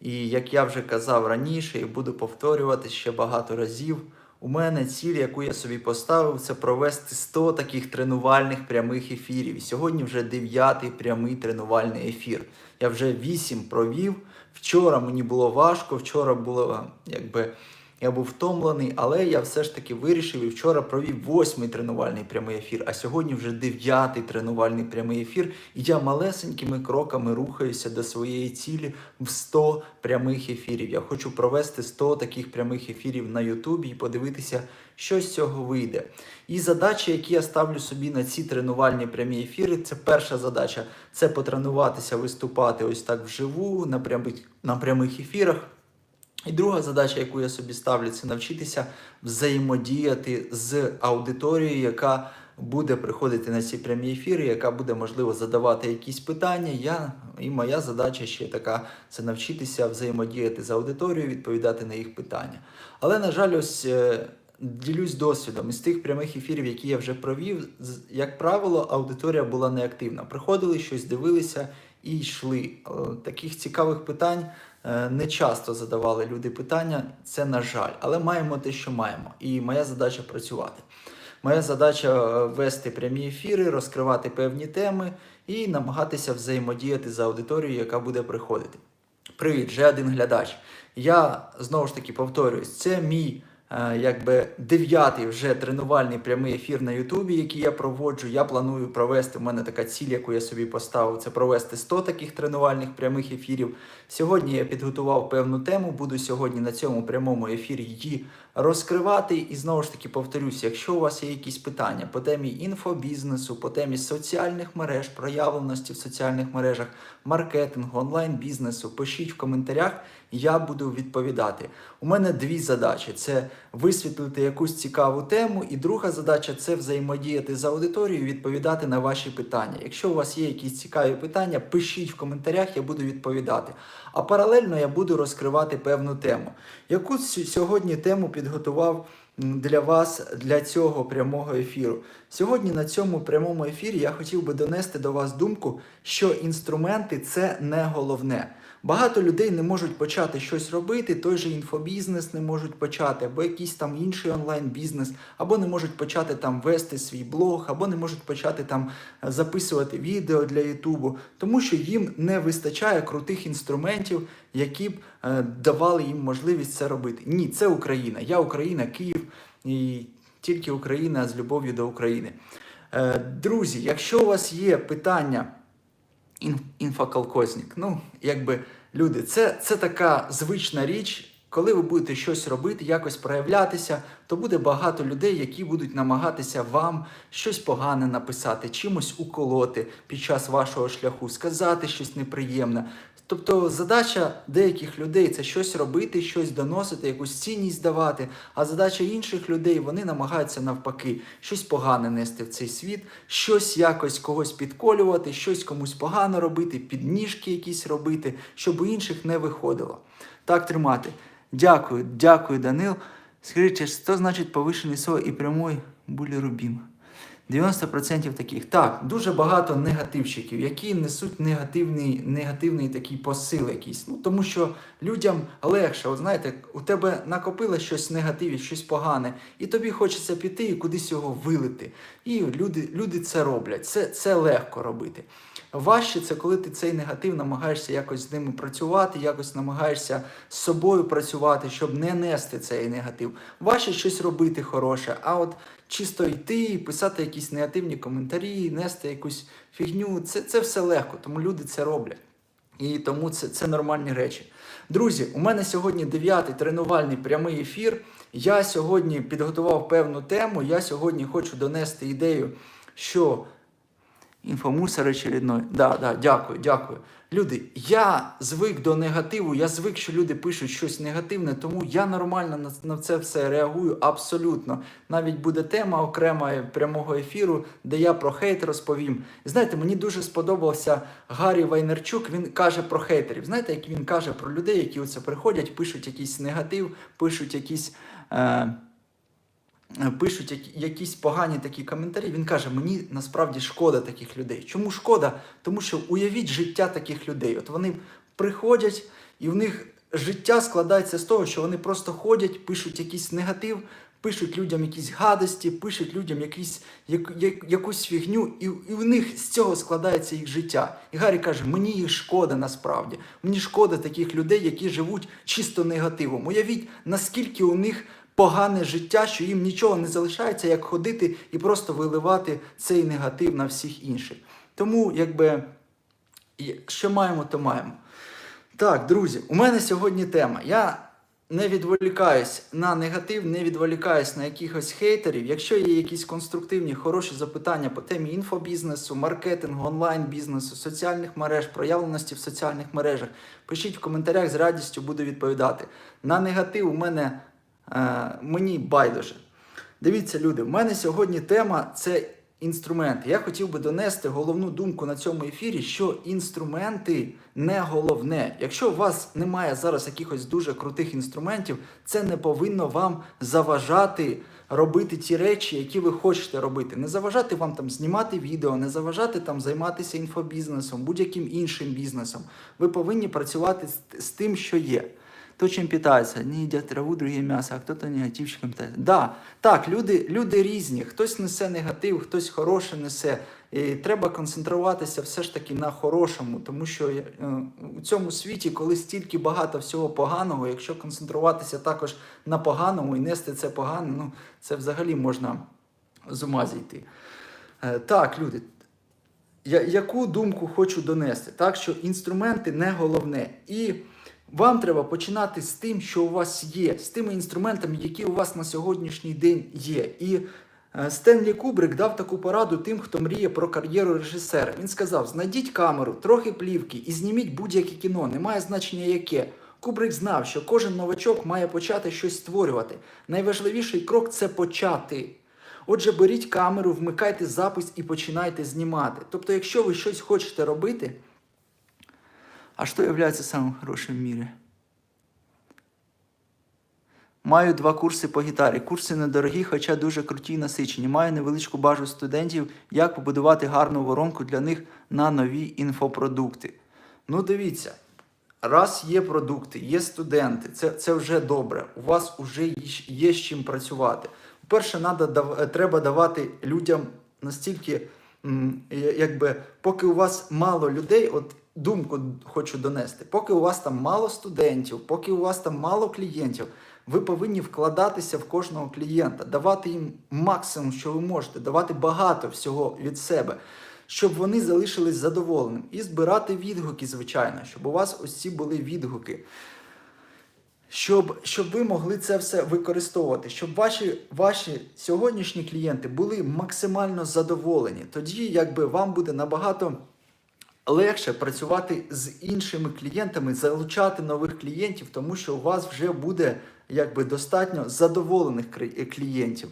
І як я вже казав раніше, і буду повторювати ще багато разів. У мене ціль, яку я собі поставив, це провести 100 таких тренувальних прямих ефірів. Сьогодні вже дев'ятий прямий тренувальний ефір. Я вже вісім провів. Вчора мені було важко, вчора було якби. Я був втомлений, але я все ж таки вирішив і вчора провів восьмий тренувальний прямий ефір, а сьогодні вже дев'ятий тренувальний прямий ефір. І я малесенькими кроками рухаюся до своєї цілі в 100 прямих ефірів. Я хочу провести 100 таких прямих ефірів на Ютубі і подивитися, що з цього вийде. І задачі, які я ставлю собі на ці тренувальні прямі ефіри, це перша задача це потренуватися виступати ось так вживу на прямих, на прямих ефірах. І друга задача, яку я собі ставлю, це навчитися взаємодіяти з аудиторією, яка буде приходити на ці прямі ефіри, яка буде можливо задавати якісь питання. Я і моя задача ще така це навчитися взаємодіяти з аудиторією, відповідати на їх питання. Але на жаль, ось. е, Ділюсь досвідом із тих прямих ефірів, які я вже провів, як правило, аудиторія була неактивна. Приходили, щось дивилися і йшли. Е, Таких цікавих питань не часто задавали люди питання. Це на жаль, але маємо те, що маємо. І моя задача працювати. Моя задача е, вести прямі ефіри, розкривати певні теми і намагатися взаємодіяти з аудиторією, яка буде приходити. Привіт, вже один глядач. Я знову ж таки повторююсь, це мій е, якби дев'ятий вже тренувальний прямий ефір на Ютубі, який я проводжу. Я планую провести. У мене така ціль, яку я собі поставив, це провести 100 таких тренувальних прямих ефірів. Сьогодні я підготував певну тему. Буду сьогодні на цьому прямому ефірі її розкривати. І знову ж таки повторюсь, якщо у вас є якісь питання по темі інфобізнесу, по темі соціальних мереж, проявленості в соціальних мережах, маркетингу, онлайн-бізнесу, пишіть в коментарях, я буду відповідати. У мене дві задачі: це висвітлити якусь цікаву тему, і друга задача це взаємодіяти з аудиторією, відповідати на ваші питання. Якщо у вас є якісь цікаві питання, пишіть в коментарях, я буду відповідати. А паралельно я буду розкривати певну тему. Яку сьогодні тему підготував для вас для цього прямого ефіру? Сьогодні на цьому прямому ефірі я хотів би донести до вас думку, що інструменти це не головне. Багато людей не можуть почати щось робити, той же інфобізнес не можуть почати, або якийсь там інший онлайн-бізнес, або не можуть почати там вести свій блог, або не можуть почати там е, записувати відео для Ютубу, тому що їм не вистачає крутих інструментів, які б е, давали їм можливість це робити. Ні, це Україна. Я Україна, Київ і тільки Україна з любов'ю до України. Е, Друзі, якщо у вас є питання інфоколхозник. Ну, якби люди, це, це така звична річ. Коли ви будете щось робити, якось проявлятися, то буде багато людей, які будуть намагатися вам щось погане написати, чимось уколоти під час вашого шляху, сказати щось неприємне. Тобто задача деяких людей це щось робити, щось доносити, якусь цінність давати. А задача інших людей вони намагаються навпаки щось погане нести в цей світ, щось якось когось підколювати, щось комусь погано робити, підніжки якісь робити, щоб у інших не виходило. Так тримати. Дякую, дякую, Данил. Скажіть, що значить повишений СО і прямой булірубім? 90% таких. Так, дуже багато негативщиків, які несуть негативний, негативний такий посил якийсь. Ну, тому що людям легше, от знаєте, у тебе накопило щось негативі, щось погане, і тобі хочеться піти і кудись його вилити. І люди, люди це роблять. Це, це легко робити. Важче це коли ти цей негатив намагаєшся якось з ними працювати, якось намагаєшся з собою працювати, щоб не нести цей негатив. Важче щось робити хороше, а от чисто йти, писати якісь негативні коментарі, нести якусь фігню, це, це все легко, тому люди це роблять. І тому це, це нормальні речі. Друзі, у мене сьогодні дев'ятий тренувальний прямий ефір. Я сьогодні підготував певну тему. Я сьогодні хочу донести ідею, що Інфомусор очередной. Да, да, дякую, дякую. Люди, я звик до негативу, я звик, що люди пишуть щось негативне, тому я нормально на, на це все реагую абсолютно. Навіть буде тема окрема прямого ефіру, де я про хейт розповім. Знаєте, мені дуже сподобався Гаррі Вайнерчук. Він каже про хейтерів. Знаєте, як він каже про людей, які оце приходять, пишуть якийсь негатив, пишуть якісь. Е- пишуть якісь погані такі коментарі. Він каже: мені насправді шкода таких людей. Чому шкода? Тому що уявіть життя таких людей. От вони приходять і в них життя складається з того, що вони просто ходять, пишуть якийсь негатив, пишуть людям якісь гадості, пишуть людям якісь, як, як, якусь фігню, і, і в них з цього складається їх життя. І Гаррі каже: мені їх шкода насправді. Мені шкода таких людей, які живуть чисто негативом. Уявіть, наскільки у них погане життя, що їм нічого не залишається, як ходити і просто виливати цей негатив на всіх інших. Тому, якби, що маємо, то маємо. Так, друзі, у мене сьогодні тема. Я не відволікаюсь на негатив, не відволікаюсь на якихось хейтерів. Якщо є якісь конструктивні, хороші запитання по темі інфобізнесу, маркетингу, онлайн-бізнесу, соціальних мереж, проявленості в соціальних мережах, пишіть в коментарях, з радістю буду відповідати. На негатив у мене е, мені байдуже. Дивіться, люди, в мене сьогодні тема це інструменти. Я хотів би донести головну думку на цьому ефірі, що інструменти не головне. Якщо у вас немає зараз якихось дуже крутих інструментів, це не повинно вам заважати робити ті речі, які ви хочете робити. Не заважати вам там знімати відео, не заважати там займатися інфобізнесом, будь-яким іншим бізнесом. Ви повинні працювати з, тим, що є. То, чим питаються, не їдять траву, другі м'ясо, а хто-то негативчиком питається. Да, так, люди, люди різні. Хтось несе негатив, хтось хороше несе. І треба концентруватися все ж таки на хорошому, тому що е, у цьому світі, коли стільки багато всього поганого, якщо концентруватися також на поганому і нести це погане, ну це взагалі можна з ума зійти. Е, Так, люди, я, яку думку хочу донести? Так, що інструменти не головне. І вам треба починати з тим, що у вас є, з тими інструментами, які у вас на сьогоднішній день є. І е, Стенлі Кубрик дав таку пораду тим, хто мріє про кар'єру режисера. Він сказав: знайдіть камеру, трохи плівки і зніміть будь-яке кіно, немає значення яке. Кубрик знав, що кожен новачок має почати щось створювати. Найважливіший крок це почати. Отже, беріть камеру, вмикайте запис і починайте знімати. Тобто, якщо ви щось хочете робити, а що є самим хорошим в мірі? Маю два курси по гітарі. Курси недорогі, хоча дуже круті і насичені. Маю невеличку бажу студентів, як побудувати гарну воронку для них на нові інфопродукти. Ну, дивіться, раз є продукти, є студенти, це, це вже добре. У вас вже є з чим працювати. По-перше, треба давати людям настільки, якби, поки у вас мало людей, от думку хочу донести, поки у вас там мало студентів, поки у вас там мало клієнтів, ви повинні вкладатися в кожного клієнта, давати їм максимум, що ви можете, давати багато всього від себе, щоб вони залишились задоволеним. І збирати відгуки, звичайно, щоб у вас ці були відгуки. Щоб, щоб ви могли це все використовувати, щоб ваші, ваші сьогоднішні клієнти були максимально задоволені. Тоді якби вам буде набагато легше працювати з іншими клієнтами, залучати нових клієнтів, тому що у вас вже буде якби достатньо задоволених клієнтів.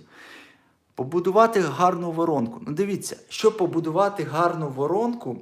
Побудувати гарну воронку. Ну, дивіться, щоб побудувати гарну воронку,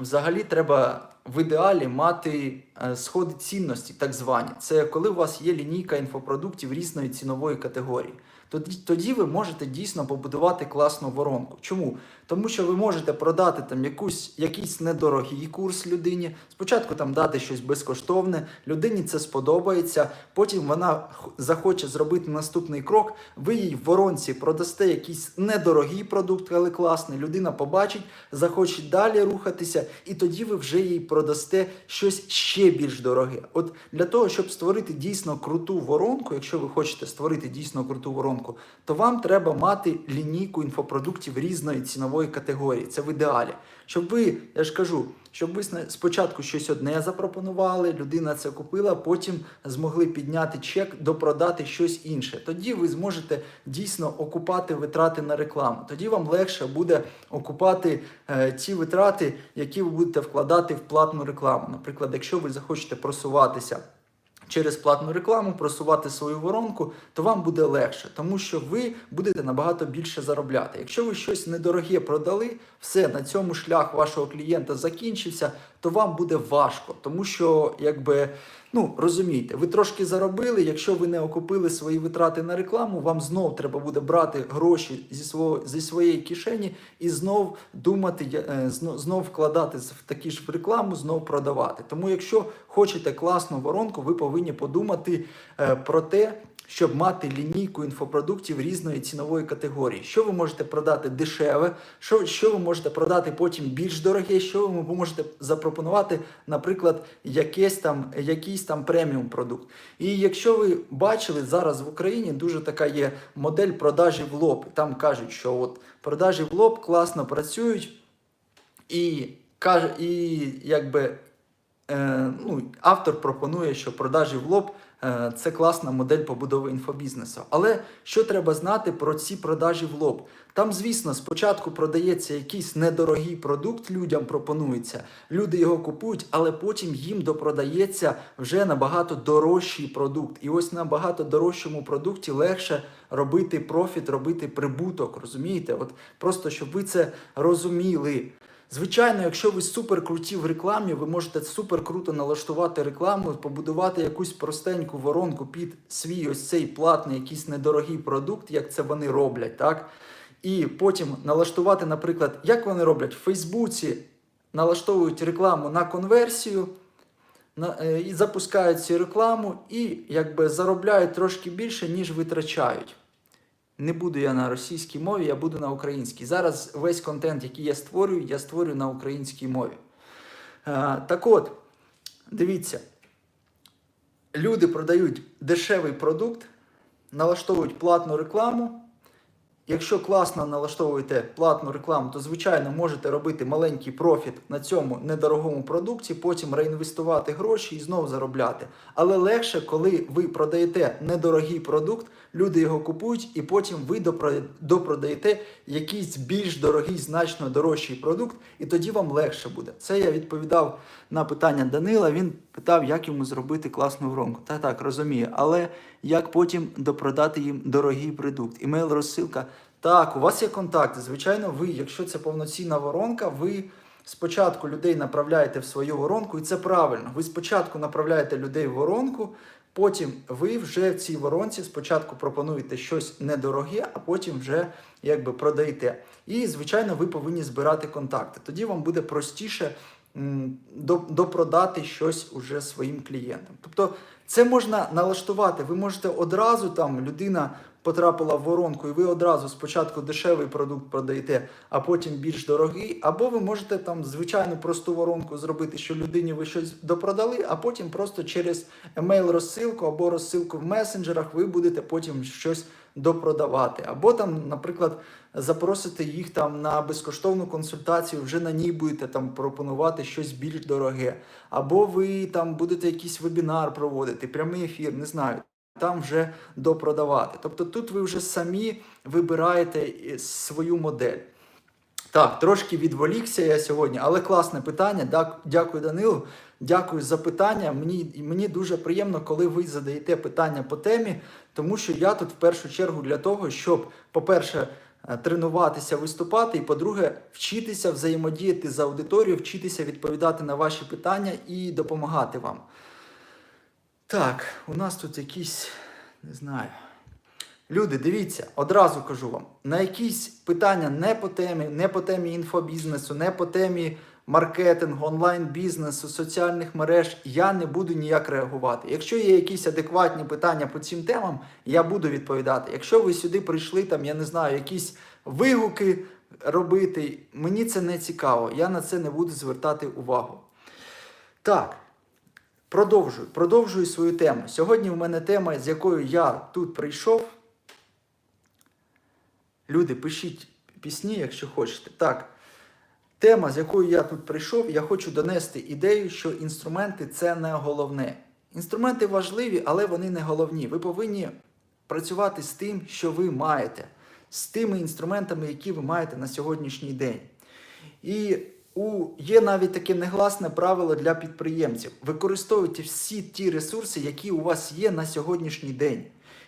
взагалі треба в ідеалі мати е, сходи цінності, так звані. Це коли у вас є лінійка інфопродуктів різної цінової категорії. Тоді, тоді ви можете дійсно побудувати класну воронку. Чому? Тому що ви можете продати там якусь, якийсь недорогий курс людині, спочатку там дати щось безкоштовне, людині це сподобається, потім вона захоче зробити наступний крок, ви їй в воронці продасте якийсь недорогий продукт, але класний, людина побачить, захоче далі рухатися, і тоді ви вже їй продасте щось ще більш дороге. От для того, щоб створити дійсно круту воронку, якщо ви хочете створити дійсно круту воронку, то вам треба мати лінійку інфопродуктів різної цінової категорії. Це в ідеалі. Щоб ви, я ж кажу, щоб ви спочатку щось одне запропонували, людина це купила, потім змогли підняти чек, допродати щось інше. Тоді ви зможете дійсно окупати витрати на рекламу. Тоді вам легше буде окупати е, ті витрати, які ви будете вкладати в платну рекламу. Наприклад, якщо ви захочете просуватися через платну рекламу просувати свою воронку, то вам буде легше, тому що ви будете набагато більше заробляти. Якщо ви щось недороге продали, все на цьому шлях вашого клієнта закінчився. То вам буде важко, тому що, якби, ну розумієте, ви трошки заробили. Якщо ви не окупили свої витрати на рекламу, вам знов треба буде брати гроші зі свого зі своєї кишені і знов думати, е, знов, знов вкладати в такі ж в рекламу, знов продавати. Тому, якщо хочете класну воронку, ви повинні подумати е, про те. Щоб мати лінійку інфопродуктів різної цінової категорії, що ви можете продати дешеве, що, що ви можете продати потім більш дороге, що ви можете запропонувати, наприклад, якийсь там, якийсь там преміум продукт. І якщо ви бачили зараз в Україні дуже така є модель продажі в лоб. Там кажуть, що от продажі в лоб класно працюють, і і якби ну, автор пропонує, що продажі в лоб е, це класна модель побудови інфобізнесу. Але що треба знати про ці продажі в лоб? Там, звісно, спочатку продається якийсь недорогий продукт, людям пропонується, люди його купують, але потім їм допродається вже набагато дорожчий продукт. І ось на набагато дорожчому продукті легше робити профіт, робити прибуток. Розумієте? От просто щоб ви це розуміли. Звичайно, якщо ви супер круті в рекламі, ви можете супер круто налаштувати рекламу, побудувати якусь простеньку воронку під свій ось цей платний, якийсь недорогий продукт, як це вони роблять, так? І потім налаштувати, наприклад, як вони роблять в Фейсбуці, налаштовують рекламу на конверсію, на, е, і запускають цю рекламу, і якби заробляють трошки більше, ніж витрачають. Не буду я на російській мові, я буду на українській. Зараз весь контент, який я створюю, я створюю на українській мові. Е, так от, дивіться, люди продають дешевий продукт, налаштовують платну рекламу. Якщо класно налаштовуєте платну рекламу, то звичайно можете робити маленький профіт на цьому недорогому продукті, потім реінвестувати гроші і знову заробляти. Але легше, коли ви продаєте недорогий продукт, люди його купують, і потім ви допродаєте якийсь більш дорогий, значно дорожчий продукт, і тоді вам легше буде. Це я відповідав на питання Данила. Він питав, як йому зробити класну воронку. Та так, розумію, але як потім допродати їм дорогий продукт? Імейл розсилка. Так, у вас є контакти. Звичайно, ви, якщо це повноцінна воронка, ви спочатку людей направляєте в свою воронку, і це правильно. Ви спочатку направляєте людей в воронку, потім ви вже в цій воронці спочатку пропонуєте щось недороге, а потім вже якби продаєте. І, звичайно, ви повинні збирати контакти. Тоді вам буде простіше допродати щось уже своїм клієнтам. Тобто це можна налаштувати. Ви можете одразу там людина потрапила в воронку, і ви одразу спочатку дешевий продукт продаєте, а потім більш дорогий. Або ви можете там звичайну просту воронку зробити, що людині ви щось допродали, а потім просто через емейл розсилку або розсилку в месенджерах ви будете потім щось допродавати. Або там, наприклад, запросити їх там на безкоштовну консультацію, вже на ній будете там пропонувати щось більш дороге. Або ви там будете якийсь вебінар проводити, прямий ефір, не знаю. Там вже допродавати. Тобто тут ви вже самі вибираєте е, свою модель. Так, трошки відволікся я сьогодні, але класне питання. Дякую, Данилу. Дякую за питання. Мені, мені дуже приємно, коли ви задаєте питання по темі, тому що я тут в першу чергу для того, щоб, по-перше, е, тренуватися, виступати, і по-друге, вчитися взаємодіяти з аудиторією, вчитися відповідати на ваші питання і допомагати вам. Так, у нас тут якісь, не знаю. Люди, дивіться, одразу кажу вам, на якісь питання не по темі, не по темі інфобізнесу, не по темі маркетингу, онлайн-бізнесу, соціальних мереж, я не буду ніяк реагувати. Якщо є якісь адекватні питання по цим темам, я буду відповідати. Якщо ви сюди прийшли, там, я не знаю, якісь вигуки робити, мені це не цікаво, я на це не буду звертати увагу. Так, продовжую, продовжую свою тему. Сьогодні в мене тема, з якою я тут прийшов. Люди, пишіть пісні, якщо хочете. Так, тема, з якою я тут прийшов, я хочу донести ідею, що інструменти це не головне. Інструменти важливі, але вони не головні. Ви повинні працювати з тим, що ви маєте, з тими інструментами, які ви маєте на сьогоднішній день. І у, є навіть таке негласне правило для підприємців. Використовуйте всі ті ресурси, які у вас є на сьогоднішній день.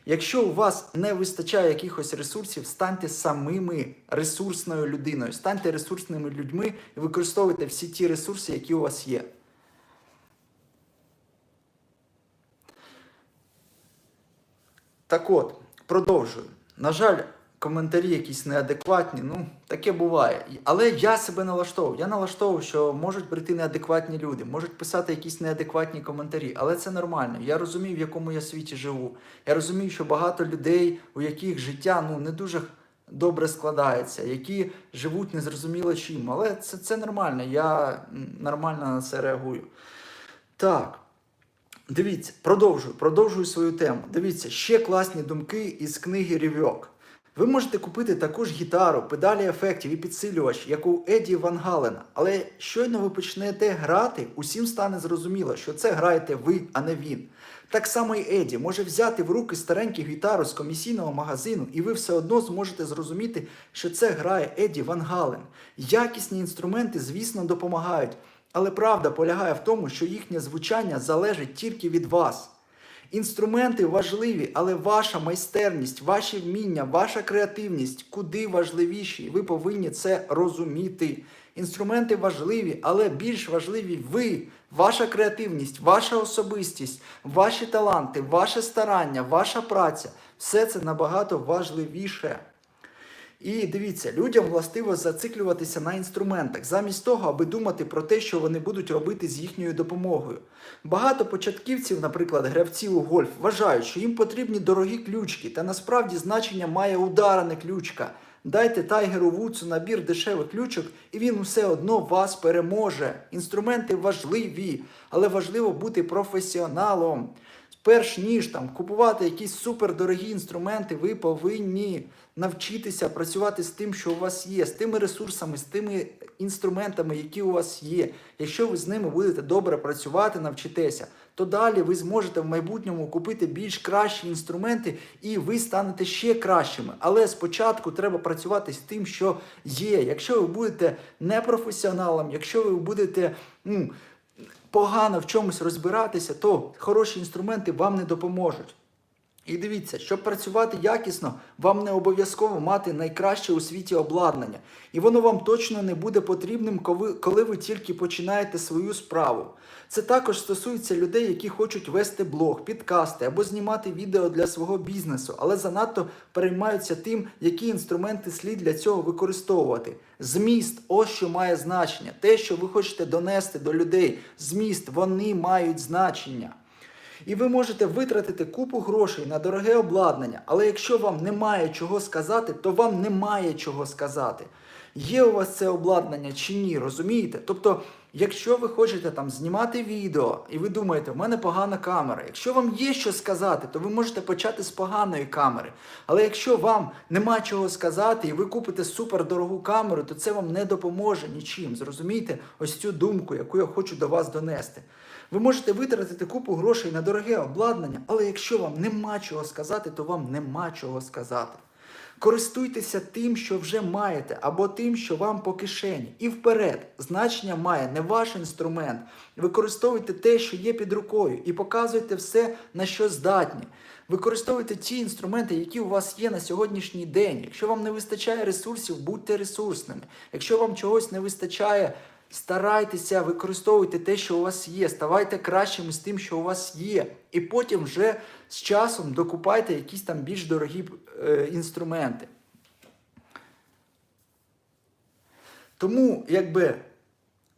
Якщо у вас не вистачає якихось ресурсів, станьте самими ресурсною людиною, станьте ресурсними людьми і використовуйте всі ті ресурси, які у вас є. Так от, продовжую. На жаль, коментарі якісь неадекватні, ну, таке буває. Але я себе налаштовував. Я налаштовував, що можуть прийти неадекватні люди, можуть писати якісь неадекватні коментарі, але це нормально. Я розумію, в якому я світі живу. Я розумію, що багато людей, у яких життя ну, не дуже добре складається, які живуть незрозуміло чим. Але це, це нормально, я нормально на це реагую. Так. Дивіться, продовжую, продовжую свою тему. Дивіться, ще класні думки із книги Рівьок. Ви можете купити також гітару, педалі ефектів і підсилювач, як у Еді Ван Галена. Але щойно ви почнете грати, усім стане зрозуміло, що це граєте ви, а не він. Так само і Еді може взяти в руки стареньку гітару з комісійного магазину, і ви все одно зможете зрозуміти, що це грає Еді Ван Гален. Якісні інструменти, звісно, допомагають. Але правда полягає в тому, що їхнє звучання залежить тільки від вас. Інструменти важливі, але ваша майстерність, ваші вміння, ваша креативність куди важливіші, і ви повинні це розуміти. Інструменти важливі, але більш важливі ви, ваша креативність, ваша особистість, ваші таланти, ваше старання, ваша праця все це набагато важливіше. І дивіться, людям властиво зациклюватися на інструментах, замість того, аби думати про те, що вони будуть робити з їхньою допомогою. Багато початківців, наприклад, гравців у гольф, вважають, що їм потрібні дорогі ключки, та насправді значення має удара, не ключка. Дайте Тайгеру Вудсу набір дешевих ключок, і він все одно вас переможе. Інструменти важливі, але важливо бути професіоналом. Перш ніж там купувати якісь супердорогі інструменти, ви повинні навчитися працювати з тим, що у вас є, з тими ресурсами, з тими інструментами, які у вас є. Якщо ви з ними будете добре працювати, навчитеся, то далі ви зможете в майбутньому купити більш кращі інструменти, і ви станете ще кращими. Але спочатку треба працювати з тим, що є. Якщо ви будете непрофесіоналом, якщо ви будете. Ну, погано в чомусь розбиратися, то хороші інструменти вам не допоможуть. І дивіться, щоб працювати якісно, вам не обов'язково мати найкраще у світі обладнання. І воно вам точно не буде потрібним, коли, ви тільки починаєте свою справу. Це також стосується людей, які хочуть вести блог, підкасти або знімати відео для свого бізнесу, але занадто переймаються тим, які інструменти слід для цього використовувати. Зміст, ось що має значення. Те, що ви хочете донести до людей, зміст, вони мають значення. І ви можете витратити купу грошей на дороге обладнання, але якщо вам немає чого сказати, то вам немає чого сказати. Є у вас це обладнання чи ні, розумієте? Тобто, якщо ви хочете там знімати відео, і ви думаєте, в мене погана камера. Якщо вам є що сказати, то ви можете почати з поганої камери. Але якщо вам нема чого сказати, і ви купите супердорогу камеру, то це вам не допоможе нічим. Зрозумійте ось цю думку, яку я хочу до вас донести. Ви можете витратити купу грошей на дороге обладнання, але якщо вам нема чого сказати, то вам нема чого сказати. Користуйтеся тим, що вже маєте, або тим, що вам по кишені. І вперед, значення має не ваш інструмент. Використовуйте те, що є під рукою, і показуйте все, на що здатні. Використовуйте ті інструменти, які у вас є на сьогоднішній день. Якщо вам не вистачає ресурсів, будьте ресурсними. Якщо вам чогось не вистачає, старайтеся, використовуйте те, що у вас є. Ставайте кращими з тим, що у вас є. І потім вже з часом докупайте якісь там більш дорогі е, інструменти. Тому, якби.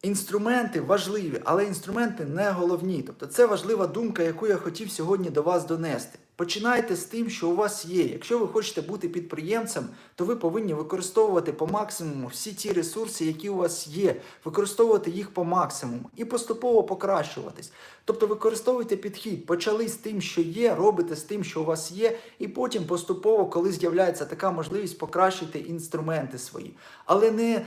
Інструменти важливі, але інструменти не головні. Тобто це важлива думка, яку я хотів сьогодні до вас донести. Починайте з тим, що у вас є. Якщо ви хочете бути підприємцем, то ви повинні використовувати по максимуму всі ті ресурси, які у вас є, використовувати їх по максимуму і поступово покращуватись. Тобто використовуйте підхід, почали з тим, що є, робите з тим, що у вас є, і потім поступово, коли з'являється така можливість, покращити інструменти свої. Але не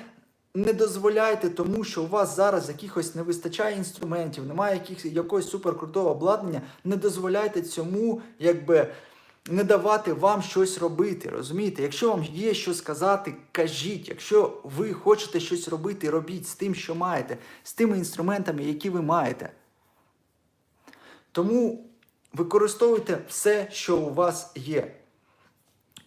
не дозволяйте тому, що у вас зараз якихось не вистачає інструментів, немає якихось, якогось суперкрутого обладнання, не дозволяйте цьому, якби. Не давати вам щось робити, розумієте? Якщо вам є що сказати, кажіть. Якщо ви хочете щось робити, робіть з тим, що маєте, з тими інструментами, які ви маєте. Тому використовуйте все, що у вас є.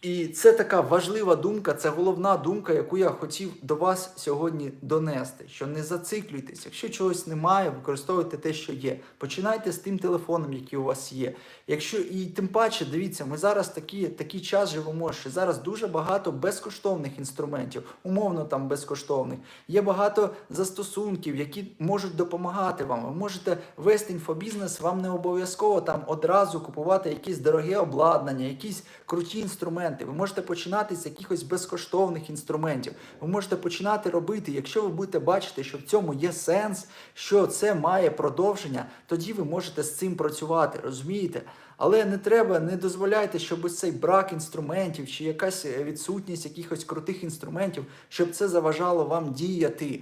І це така важлива думка, це головна думка, яку я хотів до вас сьогодні донести. Що не зациклюйтесь, якщо чогось немає, використовуйте те, що є. Починайте з тим телефоном, який у вас є. Якщо і тим паче, дивіться, ми зараз такі, такий час живемо, що зараз дуже багато безкоштовних інструментів, умовно там безкоштовних. Є багато застосунків, які можуть допомагати вам. Ви можете вести інфобізнес, вам не обов'язково там одразу купувати якісь дороге обладнання, якісь круті інструменти. Ви можете починати з якихось безкоштовних інструментів. Ви можете починати робити, якщо ви будете бачити, що в цьому є сенс, що це має продовження, тоді ви можете з цим працювати, розумієте? Але не треба, не дозволяйте, щоб цей брак інструментів чи якась е, відсутність якихось крутих інструментів, щоб це заважало вам діяти.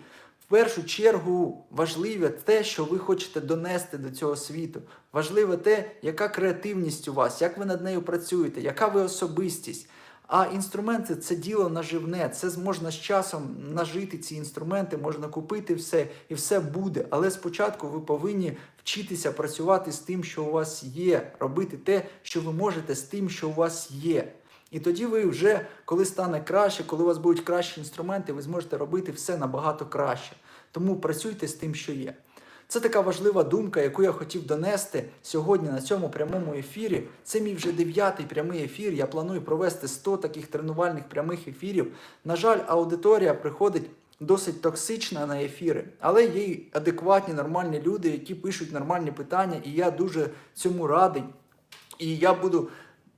Першу чергу важливе те, що ви хочете донести до цього світу. Важливе те, яка креативність у вас, як ви над нею працюєте, яка ви особистість. А інструменти це діло наживне. Це можна з часом нажити ці інструменти, можна купити все і все буде. Але спочатку ви повинні вчитися працювати з тим, що у вас є, робити те, що ви можете з тим, що у вас є. І тоді ви вже, коли стане краще, коли у вас будуть кращі інструменти, ви зможете робити все набагато краще. Тому працюйте з тим, що є. Це така важлива думка, яку я хотів донести сьогодні на цьому прямому ефірі. Це мій вже дев'ятий прямий ефір. Я планую провести 100 таких тренувальних прямих ефірів. На жаль, аудиторія приходить досить токсична на ефіри, але є адекватні, нормальні люди, які пишуть нормальні питання, і я дуже цьому радий. І я буду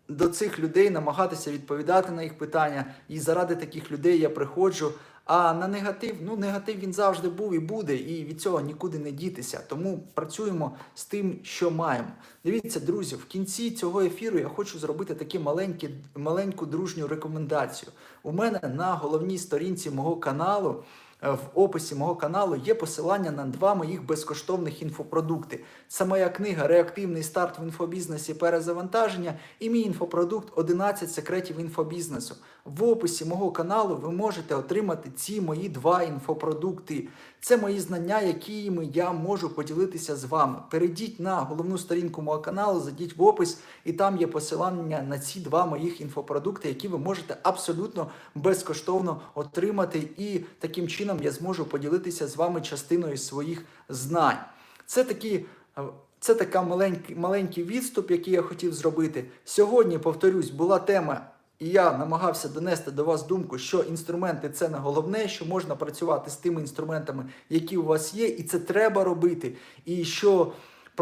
до цих людей намагатися відповідати на їх питання. І заради таких людей я приходжу. А на негатив, ну негатив він завжди був і буде, і від цього нікуди не дітися. Тому працюємо з тим, що маємо. Дивіться, друзі, в кінці цього ефіру я хочу зробити таку маленькі, маленьку дружню рекомендацію. У мене на головній сторінці мого каналу. Е, В описі мого каналу є посилання на два моїх безкоштовних інфопродукти. Це моя книга Реактивний старт в інфобізнесі перезавантаження і мій інфопродукт 11 секретів інфобізнесу. В описі мого каналу ви можете отримати ці мої два інфопродукти. Це мої знання, якими я можу поділитися з вами. Перейдіть на головну сторінку мого каналу, зайдіть в опис, і там є посилання на ці два моїх інфопродукти, які ви можете абсолютно безкоштовно отримати. І таким чином я зможу поділитися з вами частиною своїх знань. Це такі. е, Це така маленький, маленький відступ, який я хотів зробити. Сьогодні, повторюсь, була тема і я намагався донести до вас думку, що інструменти це не головне, що можна працювати з тими інструментами, які у вас є, і це треба робити. І що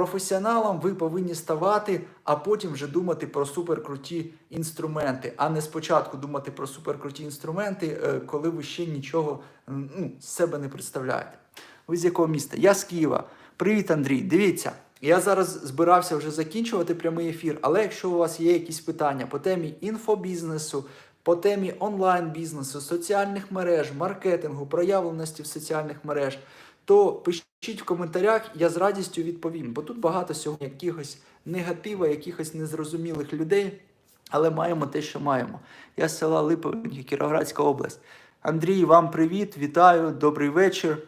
професіоналом ви повинні ставати, а потім вже думати про суперкруті інструменти, а не спочатку думати про суперкруті інструменти, е, коли ви ще нічого ну, з себе не представляєте. Ви з якого міста? Я з Києва. Привіт, Андрій. Дивіться. Я зараз збирався вже закінчувати прямий ефір, але якщо у вас є якісь питання по темі інфобізнесу, по темі онлайн-бізнесу, соціальних мереж, маркетингу, проявленості в соціальних мереж, то пишіть в коментарях, я з радістю відповім. Бо тут багато сьогодні якихось негатива, якихось незрозумілих людей, але маємо те, що маємо. Я з села Липовинки, Кіровоградська область. Андрій, вам привіт, вітаю, добрий вечір.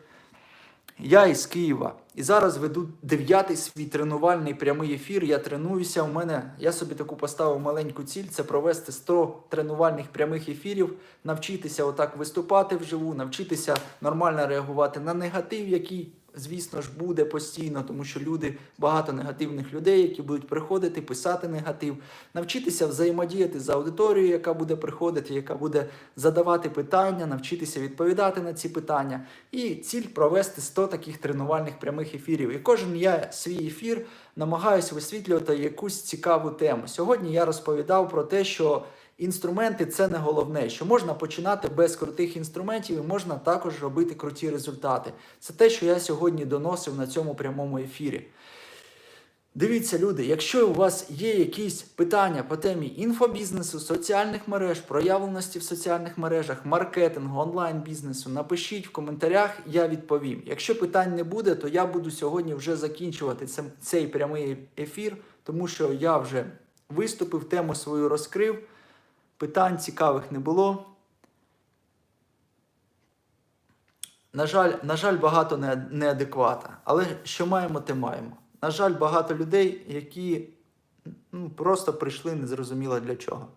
Я із Києва. І зараз веду дев'ятий свій тренувальний прямий ефір. Я тренуюся. У мене я собі таку поставив маленьку ціль: це провести 100 тренувальних прямих ефірів, навчитися отак виступати вживу, навчитися нормально реагувати на негатив, який, звісно ж, буде постійно, тому що люди багато негативних людей, які будуть приходити, писати негатив, навчитися взаємодіяти з аудиторією, яка буде приходити, яка буде задавати питання, навчитися відповідати на ці питання. І ціль провести 100 таких тренувальних прямих ефірів. І кожен я свій ефір намагаюся висвітлювати якусь цікаву тему. Сьогодні я розповідав про те, що інструменти це не головне, що можна починати без крутих інструментів і можна також робити круті результати. Це те, що я сьогодні доносив на цьому прямому ефірі. Дивіться, люди, якщо у вас є якісь питання по темі інфобізнесу, соціальних мереж, проявленості в соціальних мережах, маркетингу, онлайн-бізнесу, напишіть в коментарях, я відповім. Якщо питань не буде, то я буду сьогодні вже закінчувати цей прямий ефір, тому що я вже виступив, тему свою розкрив, питань цікавих не було. На жаль, на жаль, багато неадеквата. Але що маємо, те маємо. На жаль, багато людей, які ну, просто прийшли незрозуміло для чого.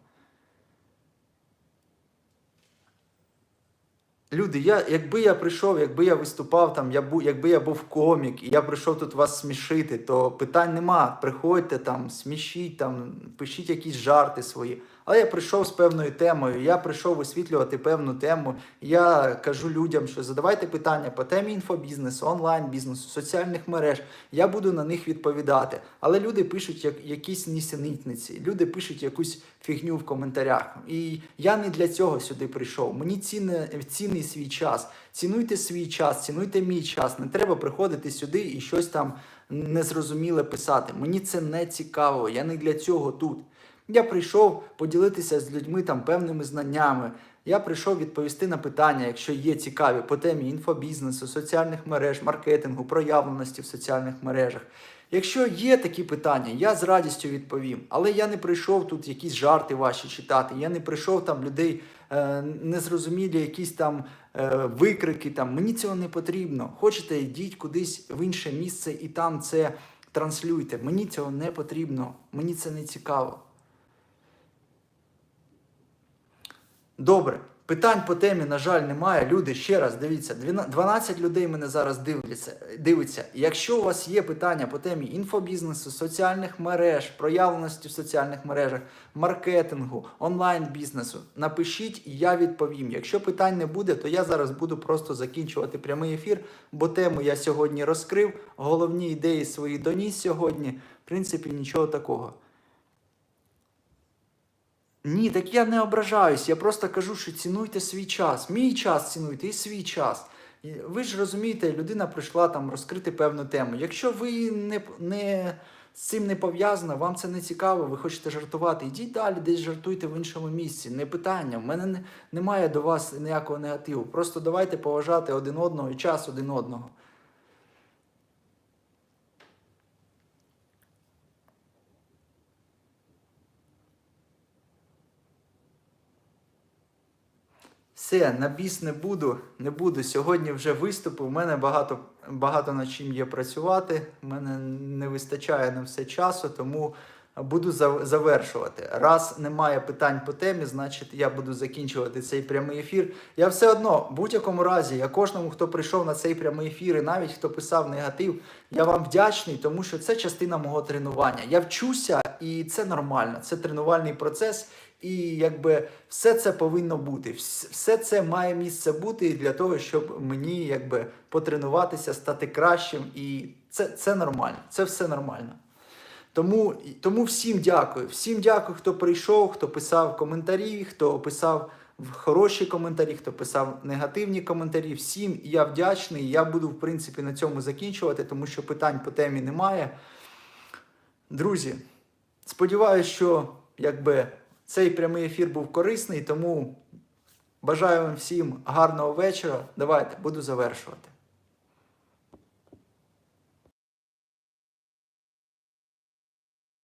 Люди, я, якби я прийшов, якби я виступав там, я бу, якби я був комік, і я прийшов тут вас смішити, то питань нема. Приходьте там, смішіть там, пишіть якісь жарти свої. Але я прийшов з певною темою, я прийшов висвітлювати певну тему. Я кажу людям, що задавайте питання по темі інфобізнесу, онлайн-бізнесу, соціальних мереж. Я буду на них відповідати. Але люди пишуть як, якісь нісенітниці, люди пишуть якусь фігню в коментарях. І я не для цього сюди прийшов. Мені цінне, цінний свій час. Цінуйте свій час, цінуйте мій час. Не треба приходити сюди і щось там незрозуміле писати. Мені це не цікаво. Я не для цього тут. Я прийшов поділитися з людьми там певними знаннями. Я прийшов відповісти на питання, якщо є цікаві по темі інфобізнесу, соціальних мереж, маркетингу, проявленості в соціальних мережах. Якщо є такі питання, я з радістю відповім. Але я не прийшов тут якісь жарти ваші читати. Я не прийшов там людей е, незрозумілі, якісь там е, викрики. Там мені цього не потрібно. Хочете, йдіть кудись в інше місце і там це транслюйте. Мені цього не потрібно. Мені це не цікаво. Добре, питань по темі, на жаль, немає. Люди, ще раз дивіться, 12 людей мене зараз дивляться. дивиться. Якщо у вас є питання по темі інфобізнесу, соціальних мереж, проявленості в соціальних мережах, маркетингу, онлайн-бізнесу, напишіть, я відповім. Якщо питань не буде, то я зараз буду просто закінчувати прямий ефір, бо тему я сьогодні розкрив. Головні ідеї свої доніс сьогодні. В принципі, нічого такого. Ні, так я не ображаюсь. Я просто кажу, що цінуйте свій час. Мій час цінуйте і свій час. Ви ж розумієте, людина прийшла там розкрити певну тему. Якщо ви не, не з цим не пов'язано, вам це не цікаво, ви хочете жартувати, ідіть далі, десь жартуйте в іншому місці. Не питання. В мене не, немає до вас ніякого негативу. Просто давайте поважати один одного і час один одного. Все, на біс не буду, не буду. Сьогодні вже виступи. У мене багато, багато над чим є працювати. У мене не вистачає на все часу, тому буду завершувати. Раз немає питань по темі, значить я буду закінчувати цей прямий ефір. Я все одно, в будь-якому разі, я кожному, хто прийшов на цей прямий ефір, і навіть хто писав негатив, я вам вдячний, тому що це частина мого тренування. Я вчуся, і це нормально. Це тренувальний процес. І якби все це повинно бути. Все це має місце бути для того, щоб мені якби потренуватися, стати кращим. І це, це нормально. Це все нормально. Тому, тому всім дякую. Всім дякую, хто прийшов, хто писав коментарі, хто писав хороші коментарі, хто писав негативні коментарі. Всім я вдячний. Я буду, в принципі, на цьому закінчувати, тому що питань по темі немає. Друзі, сподіваюся, що якби цей прямий ефір був корисний, тому бажаю вам всім гарного вечора. Давайте буду завершувати.